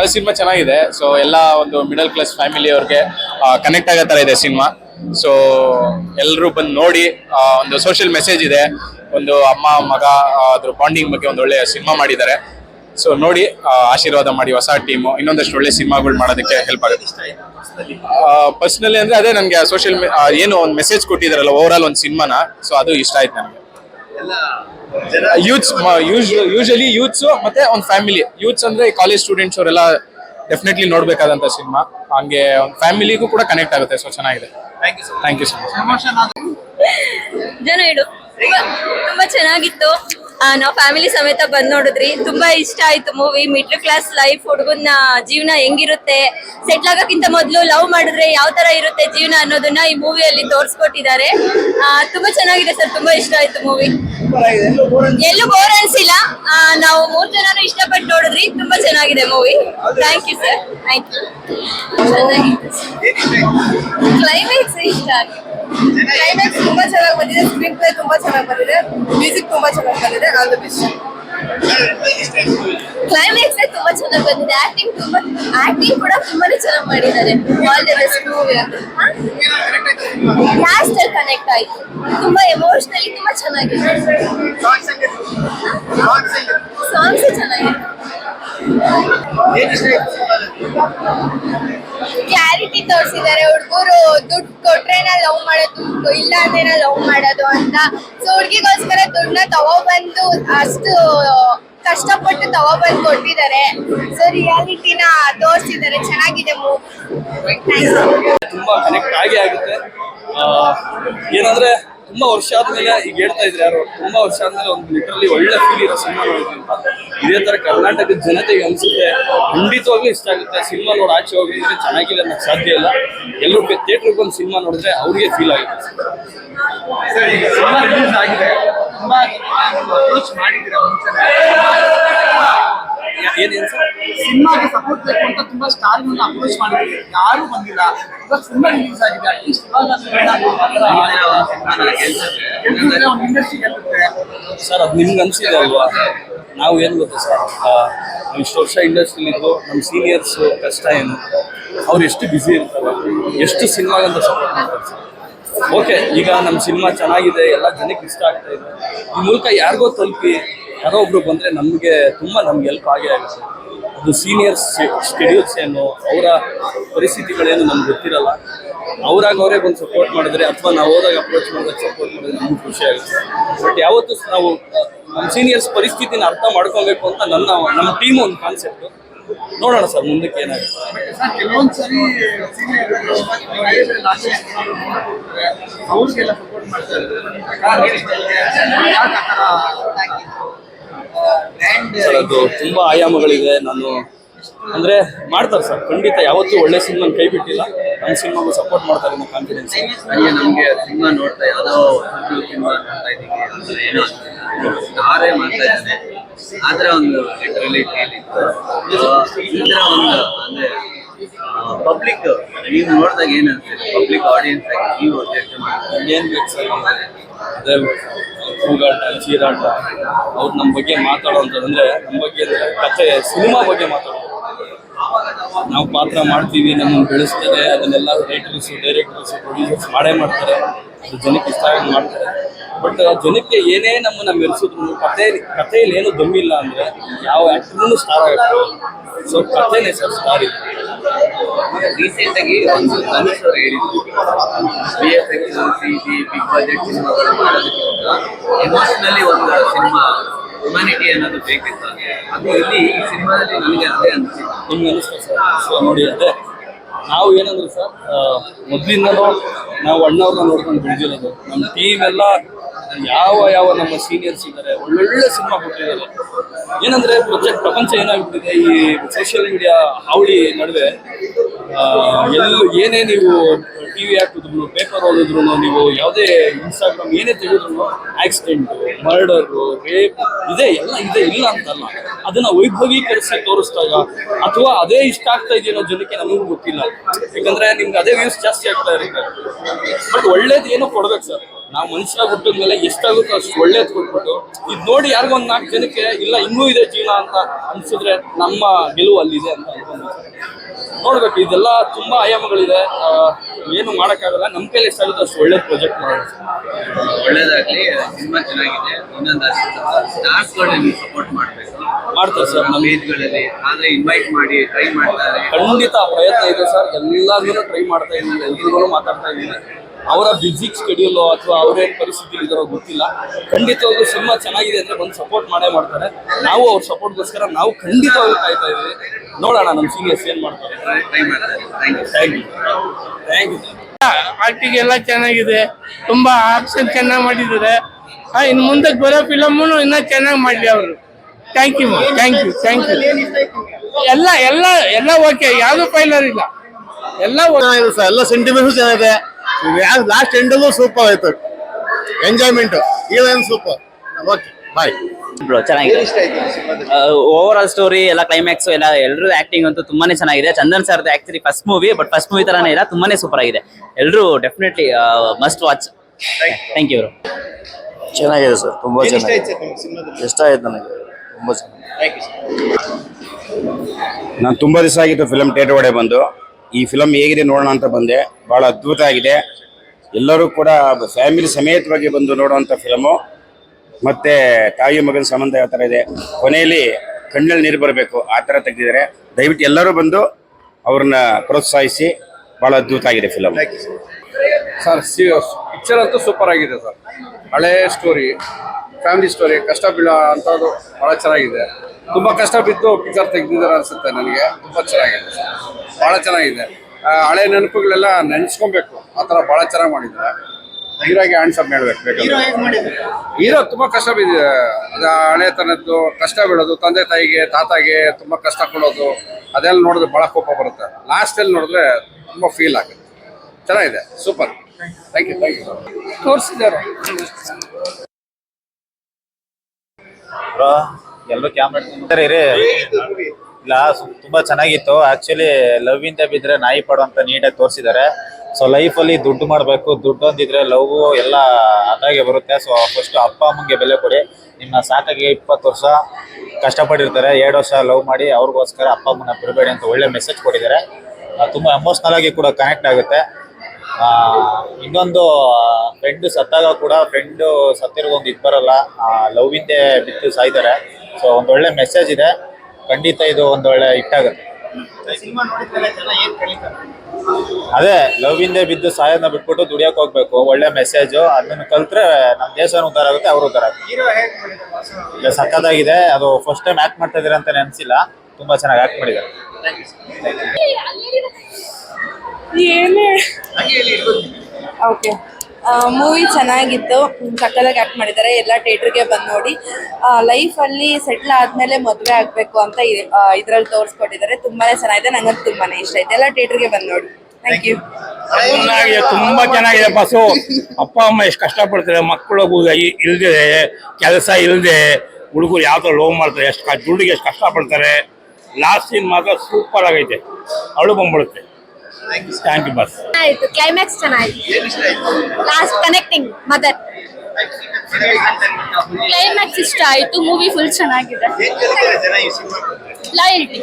ಅದು ಸಿನಿಮಾ ಚೆನ್ನಾಗಿದೆ. ಸೊ ಎಲ್ಲ ಒಂದು ಮಿಡಲ್ ಕ್ಲಾಸ್ ಫ್ಯಾಮಿಲಿ ಅವ್ರಿಗೆ ಕನೆಕ್ಟ್ ಆಗೋ ಥರ ಇದೆ ಸಿನಿಮಾ. ಸೊ ಎಲ್ಲರೂ ಬಂದು ನೋಡಿ ಒಂದು ಸೋಷಿಯಲ್ ಮೆಸೇಜ್ ಇದೆ. ಒಂದು ಅಮ್ಮ, ಮಗ ಅದ್ರ ಬಾಂಡಿಂಗ್ ಬಗ್ಗೆ ಒಂದು ಒಳ್ಳೆ ಸಿನಿಮಾ ಮಾಡಿದ್ದಾರೆ. ಸೊ ನೋಡಿ ಆಶೀರ್ವಾದ ಮಾಡಿ ಹೊಸ ಟೀಮು ಇನ್ನೊಂದಷ್ಟು ಒಳ್ಳೆ ಸಿನಿಮಾಗಳು ಮಾಡೋದಕ್ಕೆ ಹೆಲ್ಪ್ ಆಗುತ್ತೆ. ಪರ್ಸ್ನಲಿ ಅಂದ್ರೆ ಅದೇ ನನಗೆ ಸೋಷಿಯಲ್ ಏನು ಒಂದು ಮೆಸೇಜ್ ಕೊಟ್ಟಿದ್ದಾರಲ್ಲ ಓವರ್ ಆಲ್ ಒಂದು ಸಿನಿಮಾನ. ಸೊ ಅದು ಇಷ್ಟ ಆಯ್ತು ನನಗೆ. ಯೂತ್ಸ್ ಯೂಶಲಿ ಯೂತ್ಸ್ ಮತ್ತೆ ಒಂದು ಫ್ಯಾಮಿಲಿ ಯೂತ್ಸ್ ಅಂದ್ರೆ ಕಾಲೇಜ್ ಸ್ಟೂಡೆಂಟ್ಸ್ ಅವರೆಲ್ಲ ಡೆಫಿನೆಟ್ಲಿ ನೋಡ್ಬೇಕಾದಂತ ಸಿನಿಮಾ ಹಂಗೆ ಒಂದು ಫ್ಯಾಮಿಲಿಗೂ ಕೂಡ ಕನೆಕ್ಟ್ ಆಗುತ್ತೆ ಸೊ ಚೆನ್ನಾಗಿದೆ. ಥ್ಯಾಂಕ್ ಯು ಸೊ ಮಚ್ ಜನ ಇಡು ತುಂಬಾ ತುಂಬಾ ಚೆನ್ನಾಗಿತ್ತು. ನಾವು ಫ್ಯಾಮಿಲಿ ಸಮೇತ ಬಂದ್ ನೋಡಿದ್ರಿ. ತುಂಬಾ ಇಷ್ಟ ಆಯ್ತು ಮೂವಿ ಮಿಡ್ಲ್ ಕ್ಲಾಸ್ ಲೈಫ್ ಹುಡುಗನ ಜೀವನ ಹೆಂಗಿರುತ್ತೆ? ಸೆಟ್ಲ್ ಆಗೋಕ್ಕಿಂತ ಮೊದಲು ಲವ್ ಮಾಡಿದ್ರೆ ಯಾವ ತರ ಇರುತ್ತೆ ಜೀವನ ಅನ್ನೋದನ್ನ ಈ ಮೂವಿಯಲ್ಲಿ ತೋರಿಸ್ಕೊಟ್ಟಿದ್ದಾರೆ. ತುಂಬಾ ಚೆನ್ನಾಗಿದೆ ಸರ್. ತುಂಬಾ ಇಷ್ಟ ಆಯ್ತು ಮೂವಿ ಎಲ್ಲೂ ಬೋರ್ ಅನ್ಸಿಲ್ಲ. ನಾವು ಮೂರ್ ಜನನು ಇಷ್ಟಪಟ್ಟು ನೋಡಿದ್ರಿ. ತುಂಬಾ ಚೆನ್ನಾಗಿದೆ movie thank you sir thank you climax ಇಷ್ಟ ಆಗಿದೆ. ಕ್ಲೈಮ್ಯಾಕ್ಸ್ ತುಂಬಾ ಚೆನ್ನಾಗಿ ಬಂದಿದೆ. ಸ್ಕ್ರೀನ್ ಪ್ಲೇ ತುಂಬಾ ಚೆನ್ನಾಗಿ ಬಂದಿದೆ. ಮ್ಯೂಸಿಕ್ ತುಂಬಾ ಚೆನ್ನಾಗಿ ಬಂದಿದೆ. ಆಲ್ ದ ಬೆಸ್ಟ್ ಕ್ಲೈಮ್ಯಾಕ್ಸ್ ತುಂಬಾ ಚೆನ್ನಾಗಿ ಬಂದಿದೆ. ಆಕ್ಟಿಂಗ್ ತುಂಬಾ ಆಕ್ಟಿಂಗ್ ಕೂಡ ತುಂಬಾನೇ ಚೆನ್ನಾಗಿ ಮಾಡಿದ್ದಾರೆ. All the best movie last ಅಲ್ಲಿ ಕನೆಕ್ಟ್ ಆಯ್ತು? ತುಂಬಾ ಎಮೋಷನಲಿ ತುಂಬಾ ಚೆನ್ನಾಗಿದೆ. ಸಾಂಗ್ಸ್ ಚೆನ್ನಾಗಿದೆ. ಕ್ಲಾರಿಟಿ ತೋರಿಸಿದ್ದಾರೆ. ಹುಡುಗರು ದುಡ್ಡು ಕೊಟ್ರೇನ ಲವ್ ಮಾಡೋದು ಇಲ್ಲ ಅಂದ್ರೆ ಲವ್ ಮಾಡೋದು ಅಂತ. ಸೊ ಹುಡುಗಿಗೋಸ್ಕರ ದುಡ್ಡನ್ನ ತಗೊಬಂದು ಅಷ್ಟು ಕಷ್ಟಪಟ್ಟು ತಗೊಬಂದು ಕೊಟ್ಟಿದ್ದಾರೆ. ಸೊ ರಿಯಾಲಿಟಿನ ತೋರಿಸಿದ್ದಾರೆ. ಚೆನ್ನಾಗಿದೆ ಮೂವಿ ತುಂಬಾ ಕನೆಕ್ಟ್ ಆಗಿ ಆಗುತ್ತೆ. ಏನಂದ್ರೆ ತುಂಬಾ ವರ್ಷ ಆದ್ಮೇಲೆ ಈಗ ಹೇಳ್ತಾ ಇದ್ರೆ ಯಾರು ತುಂಬಾ ವರ್ಷ ಆದ್ಮೇಲೆ ಒಂದು ಲಿಟ್ರಲಿ ಒಳ್ಳೆ ಫೀಲ್ ಇರೋ ಸಿನಿಮಾ ನೋಡಿದ್ವಿ ಇದೇ ತರ ಕರ್ನಾಟಕದ ಜನತೆಗೆ ಅನ್ಸುತ್ತೆ. ಖಂಡಿತವಾಗ್ಲೂ ಇಷ್ಟ ಆಗುತ್ತೆ. ಸಿನಿಮಾ ನೋಡಿ ಆಚೆ ಹೋಗಿದ್ರೆ ಚೆನ್ನಾಗಿಲ್ಲ ಅನ್ನೋಕೆ ಸಾಧ್ಯ ಇಲ್ಲ. ಎಲ್ಲರೂ ಥಿಯೇಟ್ರಿಗೆ ಒಂದು ಸಿನಿಮಾ ನೋಡಿದ್ರೆ ಅವ್ರಿಗೆ ಫೀಲ್ ಆಗುತ್ತೆ. ಏನೇನು ಸರ್ ಸಿನಿಮಾಗೆ ಸಪೋರ್ಟ್ ಬೇಕು ಅಂತ ತುಂಬಾ ಸ್ಟಾರ್ ಅಪ್ರೋಚ್ ಮಾಡಿದ್ರು. ಯಾರು ಬಂದಿಲ್ಲ. ಇವಾಗ ಸಿನಿಮಾ ರಿಲೀಸ್ ಆಗಿದೆ. ಅಟ್ಲೀಸ್ಟ್ ಇವಾಗ ಗೆಲ್ತಿದ್ರೆ ಒಂದು ಇಂಡಸ್ಟ್ರಿ ಗೆಲ್ಲುತ್ತೆ ಸರ್ ಅದು ನಿಮ್ಗೆ ಅನ್ಸಿದೆ ಅಲ್ವಾ? ನಾವು ಏನು ಗೊತ್ತಾ ಸರ್? ನಾವು ಇಷ್ಟು ವರ್ಷ ಇಂಡಸ್ಟ್ರಿಲಿ ಇದ್ದು ನಮ್ಮ ಸೀನಿಯರ್ಸು ಕಷ್ಟ ಏನು? ಅವ್ರು ಎಷ್ಟು ಬ್ಯುಸಿ ಇರ್ತಾರೆ ಎಷ್ಟು ಸಿನಿಮಾಗಂತ ಸಪೋರ್ಟ್ ಮಾಡ್ತಾರೆ ಸರ್? ಓಕೆ ಈಗ ನಮ್ಮ ಸಿನಿಮಾ ಚೆನ್ನಾಗಿದೆ ಎಲ್ಲ ಜನಕ್ಕೆ ಇಷ್ಟ ಆಗ್ತಾ ಇದೆ. ಈ ಮೂಲಕ ಯಾರಿಗೋ ತಲುಪಿ ಯಾರೋ ಒಬ್ರು ಬಂದರೆ ನಮಗೆ ತುಂಬ ನಮ್ಗೆ ಹೆಲ್ಪ್ ಆಗೇ ಆಗುತ್ತೆ. ಅದು ಸೀನಿಯರ್ಸ್ ಸ್ಕೆಡ್ಯೂಲ್ಸ್ ಏನು, ಅವರ ಪರಿಸ್ಥಿತಿಗಳೇನು ನಮ್ಗೆ ಗೊತ್ತಿರಲ್ಲ. ಅವ್ರಾಗ ಅವರೇ ಬಂದು ಸಪೋರ್ಟ್ ಮಾಡಿದ್ರೆ ಅಥವಾ ನಾವು ಹೋದಾಗ ಅಪ್ರೋಚ್ ಮಾಡಿದಾಗ ಸಪೋರ್ಟ್ ಮಾಡಿದ್ರೆ ನಮ್ಗೆ ಖುಷಿ ಆಗುತ್ತೆ. ಬಟ್ ಯಾವತ್ತೂ ನಾವು ನಮ್ಮ ಸೀನಿಯರ್ಸ್ ಪರಿಸ್ಥಿತಿನ ಅರ್ಥ ಮಾಡ್ಕೋಬೇಕು ಅಂತ ನನ್ನ, ನಮ್ಮ ಟೀಮ್ ಒಂದು ಕಾನ್ಸೆಪ್ಟ್ ನೋಡೋಣ ಸರ್, ಮುಂದಕ್ಕೆ ಏನಾಗುತ್ತೆ ಮಾಡ್ತಾ ಇದ್ದಾರೆ ಯಾಕೆ ಆ ಥರ ಸರ್ ಅದು ತುಂಬಾ ಆಯಾಮಗಳಿದೆ. ನಾನು ಅಂದ್ರೆ ಮಾಡ್ತಾರೆ ಸರ್. ಖಂಡಿತ ಯಾವತ್ತೂ ಒಳ್ಳೆ ಸಿನಿಮಾ ಕೈ ಬಿಟ್ಟಿಲ್ಲ ನಮ್ಮ ಸಿನಿಮಾಗೂ ಸಪೋರ್ಟ್ ಮಾಡ್ತಾರೆ ಅನ್ನೋ ಕಾನ್ಫಿಡೆನ್ಸ್ ನನಗೆ ನಮಗೆ ಸಿನಿಮಾ ನೋಡ್ತಾ ಯಾವುದೋ ಸಿನಿಮಾ ನೋಡ್ತಾ ಇದ್ದೀವಿ ಅಂತ ಏನೋ ಸ್ಟಾರೇ ಮಾಡ್ತಾ ಇದ್ದಾನೆ. ಆದ್ರೆ ಒಂದು ಲಿಟರಲಿ ಫೀಲ್ ಇತ್ತು ಈ ಥರ ಒಂದು ಅಂದ್ರೆ ಪಬ್ಲಿಕ್ ನೀವು ನೋಡಿದಾಗ ಏನು ಅನ್ಸುತ್ತೆ? ಪಬ್ಲಿಕ್ ಆಡಿಯನ್ಸ್ ಆಗಿ ನೀವು ಏನ್ ಬೇಕು ಸರ್ ಅದೇ ಕೂಗಾಟ, ಚೀರಾಟ, ಅವ್ರು ನಮ್ಮ ಬಗ್ಗೆ ಮಾತಾಡೋಂಥದ್ದಂದ್ರೆ ನಮ್ಮ ಬಗ್ಗೆ ಅಂದರೆ ಕಥೆ, ಸಿನಿಮಾ ಬಗ್ಗೆ ಮಾತಾಡೋದು ನಾವು ಪಾತ್ರ ಮಾಡ್ತೀವಿ, ನಮ್ಮನ್ನು ಬೆಳೆಸ್ತಾರೆ, ಅದನ್ನೆಲ್ಲ ರೈಟರ್ಸು ಡೈರೆಕ್ಟರ್ಸು ಪ್ರೊಡ್ಯೂಸರ್ಸ್ ಮಾಡೇ ಮಾಡ್ತಾರೆ. ಅದು ಜನಕ್ಕೆ ಇಷ್ಟ ಆಗಿ ಮಾಡ್ತಾರೆ. ಬಟ್ ಜನಕ್ಕೆ ಏನೇ ನಮ್ಮನ್ನ ಮೆರೆಸಿದ್ರು ಕಥೆ ಕಥೆಯಲ್ಲಿ ಏನು ದಮ್ಮಿಲ್ಲ ಅಂದರೆ ಯಾವ ಆ್ಯಕ್ಟ್ರೂ ಸ್ಟಾರ್ ಆಗುತ್ತೆ ಸೊ ಕಥೆನೇ ಸರ್ ಸ್ಟಾರ್ ಇದೆ ರೀಸೆಂಟ್ ಆಗಿ ಒಂದು ಧನುಷ್ ಅವರು ಹೇಳಿದ್ರು. B F X C big budget ಸಿನಿಮಾಗಳು ಮಾಡೋದಕ್ಕಿಂತ ಎಮೋಷನಲಿ ಒಂದು ಸಿನಿಮಾ ಹ್ಯುಮ್ಯಾನಿಟಿ ಅನ್ನೋದು ಬೇಕಿತ್ತು ಅದು ಇಲ್ಲಿ ಈ ಸಿನಿಮಾದಲ್ಲಿ ನನಗೆ ಅದೇ ಅನಿಸಿತ್ತು ನಿಮ್ಗೆ ಅನಿಸ್ತಾ ನೋಡಿ ಅದೇ. ನಾವು ಏನಂದ್ರೆ ಸರ್ ಮೊದಲಿಂದಲೂ ನಾವು ಅಣ್ಣವ್ರನ್ನ ನೋಡ್ಕೊಂಡು ಬೆಳೆದಿರೋದು. ನಮ್ಮ ಟೀಮ್ ಎಲ್ಲ ಯಾವ ಯಾವ ನಮ್ಮ ಸೀನಿಯರ್ಸ್ ಇದ್ದಾರೆ ಒಳ್ಳೊಳ್ಳೆ ಸಿನಿಮಾ ಕೊಟ್ಟಿದ್ದಾರೆ. ಏನಂದ್ರೆ ಪ್ರೊಜೆಕ್ಟ್ ಪ್ರಪಂಚ ಏನಾಗ್ಬಿಟ್ಟಿದೆ, ಈ ಸೋಷಿಯಲ್ ಮೀಡಿಯಾ ಹಾವಳಿ ನಡುವೆ ಎಲ್ಲೂ ಏನೇ ನೀವು ಟಿ ವಿ ಹಾಕಿದ್ರು ಪೇಪರ್ ಓದಿದ್ರು ನೀವು ಯಾವುದೇ ಇನ್ಸ್ಟಾಗ್ರಾಮ್ ಏನೇ ತೆಗೆದ್ರು ಆಕ್ಸಿಡೆಂಟು ಮರ್ಡರು ರೇಪ್ ಇದೆ, ಎಲ್ಲ ಇದೆ, ಇಲ್ಲ ಅಂತಲ್ಲ. ಅದನ್ನ ವೈಭವೀಕರಿಸಿ ತೋರಿಸಿದಾಗ, ಅಥವಾ ಅದೇ ಇಷ್ಟ ಆಗ್ತಾ ಇದೆಯೋ ಜನಕ್ಕೆ ನಮಗೂ ಗೊತ್ತಿಲ್ಲ. ಯಾಕಂದ್ರೆ ನಿಮ್ಗೆ ಅದೇ ವ್ಯೂಸ್ ಜಾಸ್ತಿ ಆಗ್ತಾ ಇರುತ್ತೆ. ಬಟ್ ಒಳ್ಳೇದು ಏನೋ ಕೊಡ್ಬೇಕು ಸರ್. ನಾವು ಮನುಷ್ಯ ಹುಟ್ಟಿದ ಮೇಲೆ ಎಷ್ಟಾಗುತ್ತೋ ಅಷ್ಟು ಒಳ್ಳೇದು ಕೊಟ್ಬಿಟ್ಟು ಇದು ನೋಡಿ ಯಾರಿಗೂ ಒಂದು ನಾಲ್ಕು ಜನಕ್ಕೆ ಇಲ್ಲ ಇನ್ನೂ ಇದೆ ಜೀವನ ಅಂತ ಅನ್ಸಿದ್ರೆ ನಮ್ಮ ಗೆಲುವು ಅಲ್ಲಿದೆ ಅಂತ ನೋಡ್ಬೇಕು ಇದೆಲ್ಲ ತುಂಬಾ ಆಯಾಮಗಳಿದೆ. ಏನು ಮಾಡೋಕ್ಕಾಗಲ್ಲ. ನಮ್ಮ ಕೈಲಿ ಎಷ್ಟಾಗುತ್ತೆ ಅಷ್ಟು ಒಳ್ಳೆ ಪ್ರಾಜೆಕ್ಟ್ ಮಾಡೋಣ. ಒಳ್ಳೇದಾಗ್ಲಿ ಚೆನ್ನಾಗಿದೆ. ನಿಮ್ಗೆ ಸಪೋರ್ಟ್ ಮಾಡಬೇಕು. ಮಾಡ್ತಾರೆ ಸರ್ ನಮ್ಮ ಏಜ್ಗಳಲ್ಲಿ ಆದ್ರೆ ಇನ್ವೈಟ್ ಮಾಡಿ ಟ್ರೈ ಮಾಡ್ತಾರೆ. ಖಂಡಿತ ಪ್ರಯತ್ನ ಇದೆ ಸರ್. ಎಲ್ಲರಿಗೂ ಟ್ರೈ ಮಾಡ್ತಾ ಇದ್ದೀನಿ. ಎಲ್ರಿಗೂ ಮಾತಾಡ್ತಾ ಇದ್ದೀನಿ. ಅವರ ಬ್ಯುಸಿ ಶೆಡ್ಯೂಲ್ ಅಥವಾ ಅವರೇನು ಪರಿಸ್ಥಿತಿ ಇದಾರೋ ಗೊತ್ತಿಲ್ಲ. ಖಂಡಿತವಾಗ್ಲೂ ಸಿನಿಮಾ ಚೆನ್ನಾಗಿದೆ ಅಂದ್ರೆ ಬಂದು ಸಪೋರ್ಟ್ ಮಾಡೇ ಮಾಡ್ತಾರೆ. ನಾವು ಅವ್ರ ಸಪೋರ್ಟ್ಗೋಸ್ಕರ ನಾವು ಖಂಡಿತವಾಗ್ಲೂ ಕಾಯ್ತಾ ಇದ್ದೀವಿ. ನೋಡೋಣ ನಮ್ಮ ಸೀನಿಯರ್ಸ್ ಏನ್ ಮಾಡ್ತಾರೆ. Thank you thank you thank you acting ಎಲ್ಲ ಚೆನ್ನಾಗಿದೆ. ತುಂಬಾ ಆಪ್ಷನ್ ಚೆನ್ನಾಗಿ ಮಾಡಿದ್ದಾರೆ. ಆ, ಇನ್ನು ಮುಂದಕ್ಕೆ ಬರೋ ಫಿಲಮ್ ಇನ್ನ ಚೆನ್ನಾಗಿ ಮಾಡಲಿ ಅವರು. Thank you thank you thank you ಎಲ್ಲ ಎಲ್ಲ ಎಲ್ಲ ಓಕೆ ಯಾವುದೂ ಫೈಲರ್ ಇಲ್ಲ. ಎಲ್ಲ ಸರ್ ಎಲ್ಲ ಸೆಂಟಿಮೆಂಟ್ಸ್ ಚೆನ್ನಾಗಿದೆ. ಲಾಸ್ಟ್ ಎಂಡಲ್ಲೂ ಸೂಪರ್ ಆಯ್ತು. Enjoyment heroine super okay bye bro ಚೆನ್ನಾಗಿದೆ. ಓವರ್ ಆಲ್ ಸ್ಟೋರಿ ಎಲ್ಲ ಕ್ಲೈಮ್ಯಾಕ್ಸ್ ಎಲ್ಲ ಎಲ್ಲರೂ ಆಕ್ಟಿಂಗ್ ಅಂತೂ ತುಂಬಾನೇ ಚೆನ್ನಾಗಿದೆ. Chandan sir actually first movie but first movie ತರಾನೇ ಇಲ್ಲ ತುಂಬಾನೇ ಸೂಪರ್ ಆಗಿದೆ. ಎಲ್ಲರೂ definitely must watch thank you bro ಚೆನ್ನಾಗಿದೆ ಸರ್ ತುಂಬಾ ಚೆನ್ನಾಗಿದೆ. ಇಷ್ಟ ಆಯ್ತು ನನಗೆ ತುಂಬಾ ಚೆನ್ನಾಗಿ ನಾನು ತುಂಬಾ ದಿವಸ ಆಗಿತ್ತು ಫಿಲಮ್ ಥಿಯೇಟರ್ ಒಡೆ ಬಂದು. ಈ ಫಿಲಮ್ ಹೇಗಿದೆ ನೋಡೋಣ ಅಂತ ಬಂದೆ. ಭಾಳ ಅದ್ಭುತ ಆಗಿದೆ. ಎಲ್ಲರೂ ಕೂಡ ಫ್ಯಾಮಿಲಿ ಸಮೇತವಾಗಿ ಬಂದು ನೋಡುವಂಥ ಫಿಲಮು ಮತ್ತು ತಾಯಿ ಮಗನ ಸಂಬಂಧ ಯಾವ ಥರ ಇದೆ? ಕೊನೆಯಲ್ಲಿ ಕಣ್ಣಲ್ಲಿ ನೀರು ಬರಬೇಕು, ಆ ಥರ ತೆಗೆದಿದ್ದಾರೆ. ದಯವಿಟ್ಟು ಎಲ್ಲರೂ ಬಂದು ಅವ್ರನ್ನ ಪ್ರೋತ್ಸಾಹಿಸಿ. ಭಾಳ ಅದ್ಭುತ ಆಗಿದೆ ಫಿಲಮ್ ಸರ್ ಪಿಕ್ಚರ್ ಅಂತೂ ಸೂಪರ್ ಆಗಿದೆ ಸರ್ ಹಳೆ ಸ್ಟೋರಿ ಫ್ಯಾಮಿಲಿ ಸ್ಟೋರಿ ಕಷ್ಟ ಬೀಳೋ ಅಂಥದ್ದು ಭಾಳ ಚೆನ್ನಾಗಿದೆ. ತುಂಬ ಕಷ್ಟ ಬಿದ್ದು ಪಿಕ್ಚರ್ ತೆಗೆದಿದ್ದಾರೆ ಅನಿಸುತ್ತೆ ನನಗೆ. ತುಂಬ ಚೆನ್ನಾಗಿದೆ ಭಾಳ ಚೆನ್ನಾಗಿದೆ. ಆ, ಹಳೆ ನೆನಪುಗಳೆಲ್ಲ ನೆನೆಸ್ಕೊಬೇಕು. ಆ ಥರ ಭಾಳ ಚೆನ್ನಾಗಿ ಮಾಡಿದ್ದಾರೆ. ಹೀರಾಗಿ ಹ್ಯಾಂಡ್ಸಪ್ ಹೇಳ್ಬೇಕು ಬೇಕಾದ್ರೆ. ಹೀರೋ ತುಂಬ ಕಷ್ಟ ಬಿದ್ದಿದೆ. ಅದು ಹಳೆತನದ್ದು ಕಷ್ಟ ಬೀಳೋದು ತಂದೆ ತಾಯಿಗೆ ತಾತಾಗೆ ತುಂಬ ಕಷ್ಟ ಕೊಡೋದು ಅದೆಲ್ಲ ನೋಡಿದ್ರೆ ಭಾಳ ಕೋಪ ಬರುತ್ತೆ. ಲಾಸ್ಟಲ್ಲಿ ನೋಡಿದ್ರೆ ತುಂಬ ಫೀಲ್ ಆಗುತ್ತೆ. ಚೆನ್ನಾಗಿದೆ. Super thank you thank you ತೋರಿಸಿದ್ದಾರೆ. ಎಲ್ಲರೂ ಕ್ಯಾಮ್ರಾ ಇರಿ ಇಲ್ಲ ತುಂಬಾ ಚೆನ್ನಾಗಿತ್ತು. ಆಕ್ಚುಲಿ ಲವ್ ಇಂದ ಬಿದ್ರೆ ನಾಯಿ ಪಡೋ ಅಂತ ನೀಟಾಗಿ ತೋರಿಸಿದ್ದಾರೆ ಸೊ ಲೈಫಲ್ಲಿ ದುಡ್ಡು ಮಾಡಬೇಕು, ದುಡ್ಡು ಒಂದಿದ್ರೆ ಲವ್ ಎಲ್ಲ ಅದಾಗೆ ಬರುತ್ತೆ. ಸೊ ಫಸ್ಟ್ ಅಪ್ಪ ಅಮ್ಮಂಗೆ ಬೆಲೆ ಕೊಡಿ. ನಿಮ್ಮ ಸಾಕಾಗಿ ಇಪ್ಪತ್ತು ವರ್ಷ ಕಷ್ಟಪಟ್ಟಿರ್ತಾರೆ. ಎರಡು ವರ್ಷ ಲವ್ ಮಾಡಿ, ಅವ್ರಿಗೋಸ್ಕರ ಅಪ್ಪ ಅಮ್ಮನ ಬಿಡಬೇಡಿ ಅಂತ ಒಳ್ಳೆ ಮೆಸೇಜ್ ಕೊಟ್ಟಿದ್ದಾರೆ. ತುಂಬ ಎಮೋಷ್ನಲ್ ಆಗಿ ಕೂಡ ಕನೆಕ್ಟ್ ಆಗುತ್ತೆ. ಇನ್ನೊಂದು ಫ್ರೆಂಡ್ ಸತ್ತಾಗ ಕೂಡ ಫ್ರೆಂಡ್ ಸತ್ತಿರೋದು ಒಂದು ಇದು ಬರಲ್ಲ. ಲವ್ ಇಂದೇ ಬಿತ್ತು ಸಾಯ್ತಾರೆ. ಸೊ ಒಂದು ಒಳ್ಳೆ ಮೆಸೇಜ್ ಇದೆ. ಖಂಡಿತ ಇದು ಒಂದು ಒಳ್ಳೆ ಹಿಟ್ಟಾಗುತ್ತೆ ಸಿನಿಮಾ ನೋಡಿದ್ಮೇಲೆ ಜನ ಏನ್ ಕಳೀತಾರೆ ಅದೇ ಲವ್ ಇಂದೇ ಬಿದ್ದು ಸಾಯೋದನ್ನ ಬಿಟ್ಬಿಟ್ಟು ದುಡಿಯಕ್ ಹೋಗ್ಬೇಕು ಒಳ್ಳೆ ಮೆಸೇಜ್ ಅದನ್ನ ಕಲ್ತ್ರೆ ನಮ್ಮ ದೇಶನೂ ಉದ್ದಾರ ಆಗುತ್ತೆ ಅವರು ಉದ್ದಾರ ಆಗುತ್ತೆ. ಸಕ್ಕದಾಗಿದೆ ಅದು ಫಸ್ಟ್ ಟೈಮ್ ಆಕ್ಟ್ ಮಾಡ್ತಾ ಇದಾರೆ ಅಂತ ನೆನ್ಸಿಲ್ಲ ತುಂಬಾ ಚೆನ್ನಾಗಿ ಆಕ್ಟ್ ಮಾಡಿದ್ದಾರೆ. ಓಕೆ ಮೂವಿ ಚೆನ್ನಾಗಿತ್ತು. ಸಕ್ಕದಾಗಿ ಆ್ಯಕ್ಟ್ ಮಾಡಿದ್ದಾರೆ. ಎಲ್ಲ ಥಿಯೇಟ್ರಿಗೆ ಬಂದು ನೋಡಿ. ಲೈಫಲ್ಲಿ ಸೆಟ್ಲ್ ಆದ್ಮೇಲೆ ಮದುವೆ ಆಗಬೇಕು ಅಂತ ಇದರಲ್ಲಿ ತೋರಿಸ್ಕೊಟ್ಟಿದ್ದಾರೆ. ತುಂಬಾ ಚೆನ್ನಾಗಿದೆ. ನನಗೆ ತುಂಬಾ ಇಷ್ಟ ಆಯ್ತು. ಎಲ್ಲ ಥಿಯೇಟ್ರಿಗೆ ಬಂದು ನೋಡಿ. ಥ್ಯಾಂಕ್ ಯು ಚೆನ್ನಾಗಿದೆ. ತುಂಬಾ ಚೆನ್ನಾಗಿದೆ. ಬಸ್ಸು ಅಪ್ಪ, ಅಮ್ಮ ಎಷ್ಟು ಕಷ್ಟಪಡ್ತಾರೆ. ಮಕ್ಕಳು ಇಲ್ದೆ ಕೆಲಸ ಇಲ್ಲದೆ ಹುಡುಗರು ಯಾವ ಥರ ಲೋ ಮಾಡ್ತಾರೆ, ಎಷ್ಟು ದುಡ್ಡಿಗೆ ಎಷ್ಟು ಕಷ್ಟಪಡ್ತಾರೆ. ಲಾಸ್ಟ್ ಸೀನ್ ಮಾತ್ರ ಸೂಪರ್ ಆಗೈತೆ. ಅವಳು ಬಂದ್ಬಿಡುತ್ತೆ. ಥ್ಯಾಂಕ್ ಯು ಬಸ್ ಆಯ್ತು ಕ್ಲೈಮ್ಯಾಕ್ಸ್ ಚೆನ್ನಾಗಿತ್ತು. ಲಾಸ್ಟ್ ಕನೆಕ್ಟಿಂಗ್ ಮದರ್ ಕ್ಲೈಮ್ಯಾಕ್ಸ್ ಇಷ್ಟ ಆಯ್ತು ಮೂವಿ ಫುಲ್ ಚೆನ್ನಾಗಿದೆ. ಲಾಯಲ್ಟಿ